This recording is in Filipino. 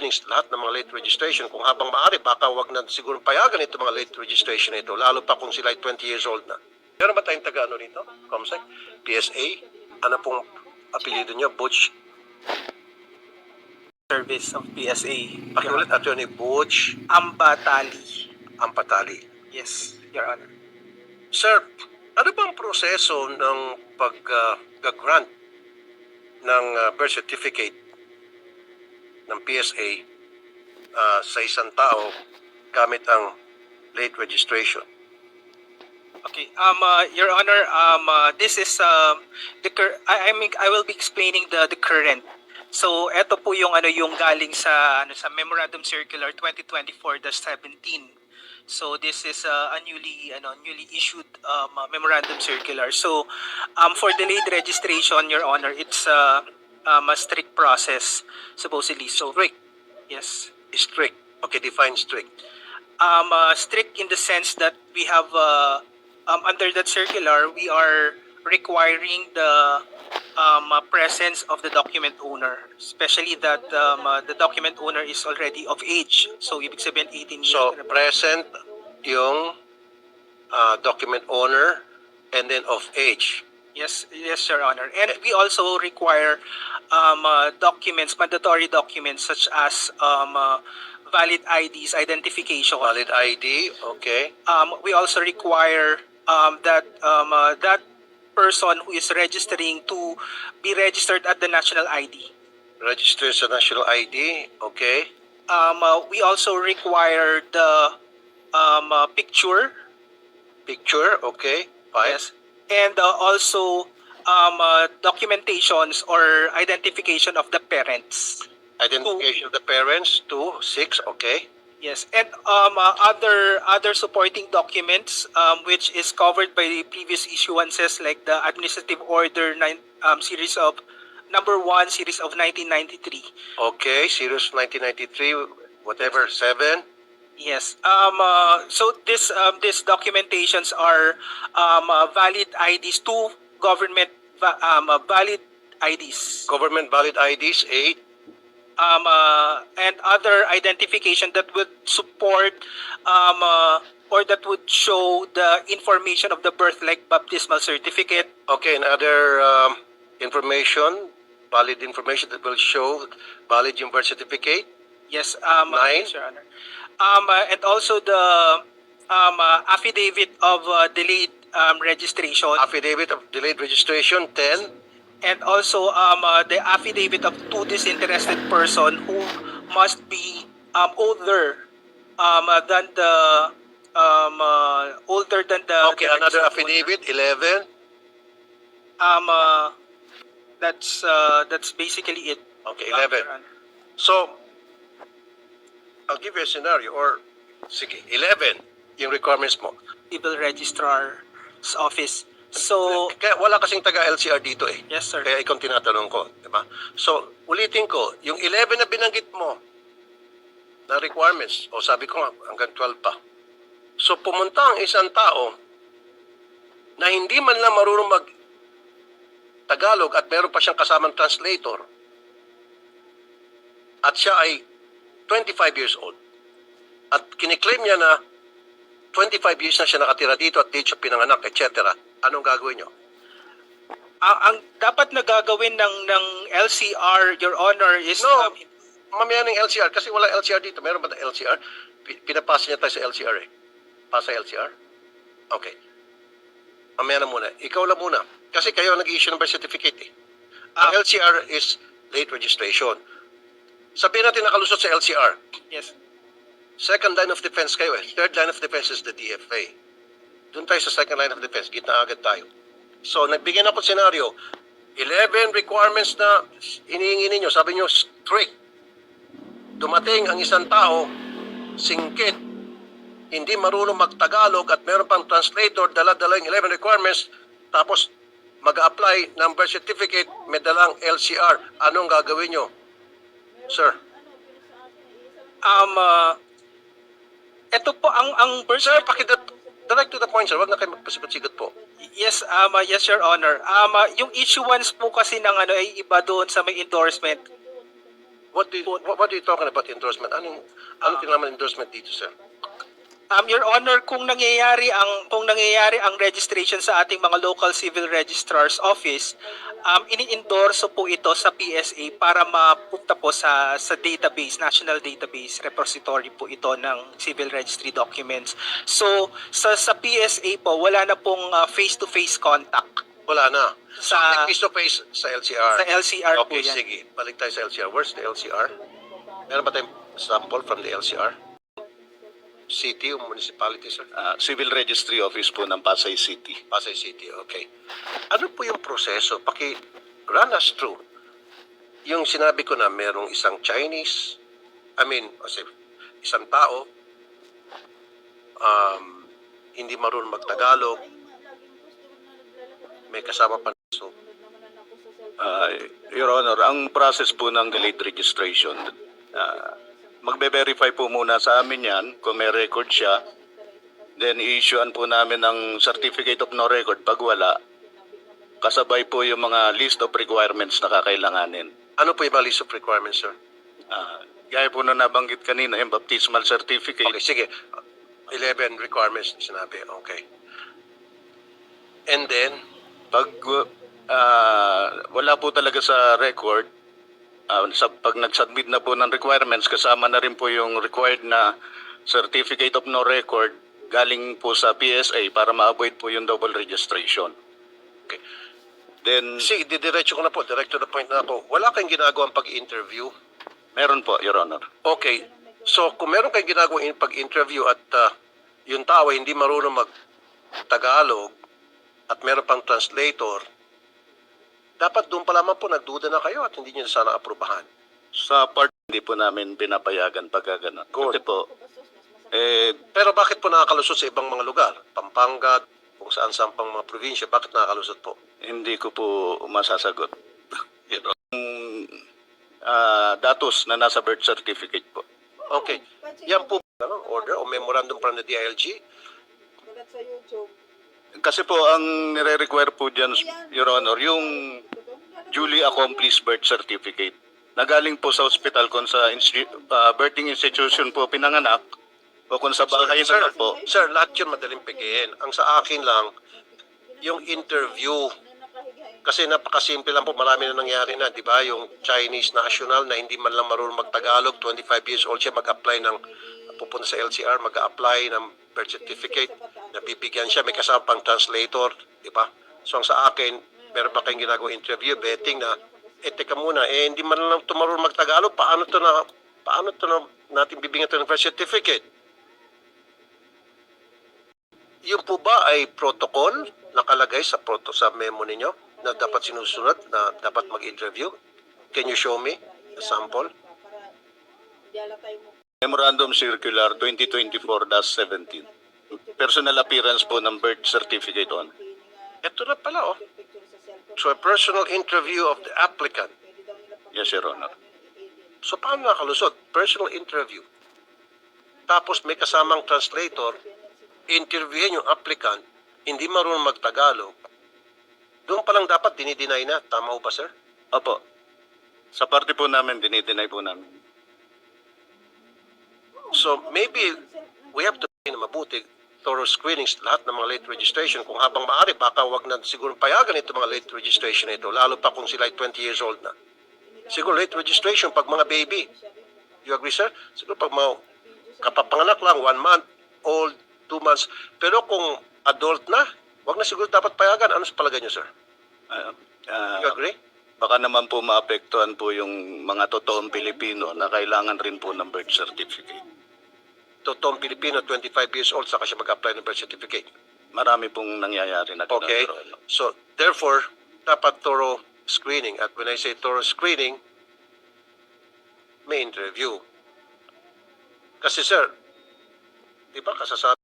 lahat ng mga late registration. Kung habang maaari, baka wag na siguro payagan ito mga late registration ito, lalo pa kung sila ay 20 years old na. Meron ba tayong taga ano rito? Comsec? PSA? Ano pong apelido niyo? Butch? service of PSA. Pakiulit, Attorney Butch Ambatali. Ampatali. Yes, Your Honor. Sir, ano bang proseso ng pag-grant ng uh, birth certificate ng PSA uh, sa isang tao gamit ang late registration? Okay. Um, uh, Your Honor, um, uh, this is um the cur- I, I mean I will be explaining the the current. So, ito po yung ano yung galing sa ano sa Memorandum Circular 2024-17. So, this is uh, a newly ano newly issued um, uh, memorandum circular. So, um, for delayed registration, Your Honor, it's uh, um, a strict process supposedly. So, Strict. yes. Strict. Okay, define strict. um, uh, strict in the sense that we have uh, um, under that circular we are requiring the um, uh, presence of the document owner especially that um, uh, the document owner is already of age so ibig sabihin 18 years So, present yung uh, document owner and then of age. Yes yes your honor and we also require um, uh, documents mandatory documents such as um, uh, valid IDs identification Valid ID, okay. um, we also require um, that um, uh, that person who is registering to be registered at the national ID. Register sa national ID, okay. Um, uh, we also require the um, uh, picture, Picture, okay. Fine. yes, and uh, also um, uh, documentations or identification of the parents. Identification of the parents, two, six, okay. Yes, and um, uh, other other supporting documents um, which is covered by the previous issuances like the administrative order nine, um, series of number one series of 1993. Okay, Series 1993, whatever, seven. Yes. Um. Uh, so this um these documentations are um uh, valid IDs, two government va- um uh, valid IDs. Government valid IDs, eight. um, uh, and other identification that would support um, uh, or that would show the information of the birth, like baptismal certificate. Okay, and other um, information, valid information that will show valid birth certificate. Yes, um, Nine. yes, Your Honor. Um, uh, and also the um, uh, affidavit of uh, delayed um, registration, Affidavit of delayed registration, ten. and also um, uh, the affidavit of two disinterested person who must be um, older um, uh, than the um, uh, older than the Okay, the another registered owner. affidavit, eleven. Um, uh, that's uh, that's basically it. Okay, Um, eleven. Your Honor. So, I'll give you a scenario, or, sige, eleven, yung requirements mo. Civil Registrar's Office. So, Kaya wala kasing taga-LCR dito eh. yes, sir. Kaya ikaw tinatanong ko, di ba? So, ulitin ko, yung 11 na binanggit mo na requirements, o sabi ko nga, hanggang 12 pa. So, pumunta ang isang tao na hindi man lang marunong mag Tagalog at meron pa siyang kasamang translator at siya ay 25 years old. At kiniklaim niya na 25 years na siya nakatira dito at dito siya pinanganak, etc. Anong gagawin niyo? Ang, ang dapat na gagawin ng ng LCR, Your Honor, is No, um, mamaya ng LCR kasi wala LCR dito. Meron ba na LCR? Pi- Pinapasa niya tayo sa LCR eh. Pasa LCR? Okay. Mamaya na muna. Ikaw lang muna. Kasi kayo nag-issue ng birth certificate eh. Ang Ah. LCR is late registration. Sabihin natin nakalusot sa LCR. yes. Second line of defense kayo eh. Third line of defense is the DFA. Doon tayo sa second line of defense. Gitna agad tayo. So, nagbigay na ako senaryo. 11 requirements na inihingi ninyo. Sabi nyo, strict. Dumating ang isang tao, singkit, hindi marunong magtagalog at meron pang translator, dala-dala yung 11 requirements, tapos mag-apply ng birth certificate, may dalang LCR. Anong gagawin nyo? Sir? Um, uh, ito po ang ang birth Sir, pakida, direct to the point, sir. Huwag na kayo magpasigot-sigot po. Yes, um, uh, yes, Your Honor. Um, uh, yung issuance po kasi ng ano ay iba doon sa may endorsement. What, do you, what, what are you talking about endorsement? Anong, anong kinalaman endorsement dito, sir? Um, Your Honor, kung nangyayari ang kung nangyayari ang registration sa ating mga local civil registrar's office, um, ini-endorso po ito sa PSA para mapunta po sa sa database, national database repository po ito ng civil registry documents. So sa sa PSA po wala na pong uh, face-to-face contact Wala na. So, Sa- face-to-face sa LCR. sa LCR po Okay, yan. sige. Balik tayo sa LCR. Where's the LCR? Meron ba tayong sample from the LCR? City o municipality, sir? Ah, Civil Registry Office po ng Pasay City. Pasay City, okay. Ano po yung proseso? Paki run us through. Yung sinabi ko na merong isang Chinese, I mean, kasi isang tao, um, hindi marunong magtagalog, may kasama pa so, Ah, Your Honor, ang process po ng delayed registration, ah, magbe-verify po muna sa amin yan kung may record siya. Then i-issuean po namin ng certificate of no record pag wala. Kasabay po yung mga list of requirements na kakailanganin. ano po yung mga list of requirements, sir? Ah, gaya po na nabanggit kanina, yung baptismal certificate. Okay, sige. 11 requirements sinabi. Okay. And then, Pag ah, wala po talaga sa record, ah, sa, pag nag-submit na po ng requirements, kasama na rin po yung required na certificate of no record galing po sa PSA para ma-avoid po yung double registration. okay. Then, Sige, didiretso ko na po. Direct to the point na ako. Wala kayong ginagawang pag-interview. meron po, Your Honor. Okay. So, kung meron kayong ginagawang in- pag-interview at ah, yung tao ay hindi marunong mag-Tagalog at meron pang translator, dapat doon pa lamang po nagduda na kayo at hindi nyo sana aprubahan. Sa part, hindi po namin pinapayagan pagka ganun. Good. Kasi po, eh, Pero bakit po nakakalusot sa ibang mga lugar? Pampanga, kung saan saan pang mga probinsya, bakit nakakalusot po? hindi ko po masasagot. Honor. Yung, ah, datos na nasa birth certificate po. Okay. Yan po ano, order o memorandum from the DILG. Ulat sa YouTube. Kasi po ang nire-require po dyan, Your Honor, yung duly accomplished birth certificate na galing po sa hospital kung sa ah, birthing institution po pinanganak o kung sa bahay Sir, na po. sir, lahat yun madaling pigihin. Ang sa akin lang, yung interview, kasi napakasimple lang po, marami na nangyari na, di ba? Yung Chinese national na hindi man lang marunong magtagalog, 25 years old siya, mag-apply ng, pupunta sa LCR, mag-apply ng birth certificate, nabibigyan siya, may kasama pang translator, di ba? So ang sa akin, meron pa kayong ginagawa interview, betting na, eh teka muna, eh hindi man lang ito marunong magtagalog, paano to na, paano to na natin bibigyan ito ng birth certificate? Yung po ba ay protocol nakalagay sa proto sa memo ninyo na dapat sinusunod na dapat mag-interview? Can you show me a sample? Memorandum Circular 2024-17. Personal appearance po ng birth certificate on. Ito na pala oh. So a personal interview of the applicant. Yes, Your Honor. So paano nakalusot? Personal interview. Tapos may kasamang translator, interviewin yung applicant, hindi marunong magtagalog. Doon pa lang dapat dinideny na. Tama ho ba, sir? Opo. Sa parte po namin, dinideny po namin. So maybe we have to na mabuti thorough screenings lahat ng mga late registration. Kung habang maaari, baka wag na siguro payagan ito mga late registration na ito, lalo pa kung sila ay 20 years old na. Siguro late registration pag mga baby. You agree, sir? Siguro pag mga kapapanganak lang, one month old, two months. Pero kung adult na, wag na siguro dapat payagan. Ano sa palagay niyo, sir? Ah, ah, You agree? baka naman po maapektuhan po yung mga totoong Pilipino na kailangan rin po ng birth certificate. Totoong Pilipino, 25 years old, saka siya mag-apply ng birth certificate. Marami pong nangyayari na ganun, Okay. So, therefore, dapat thorough screening. At when I say thorough screening, may interview. Kasi sir, di ba kasasabi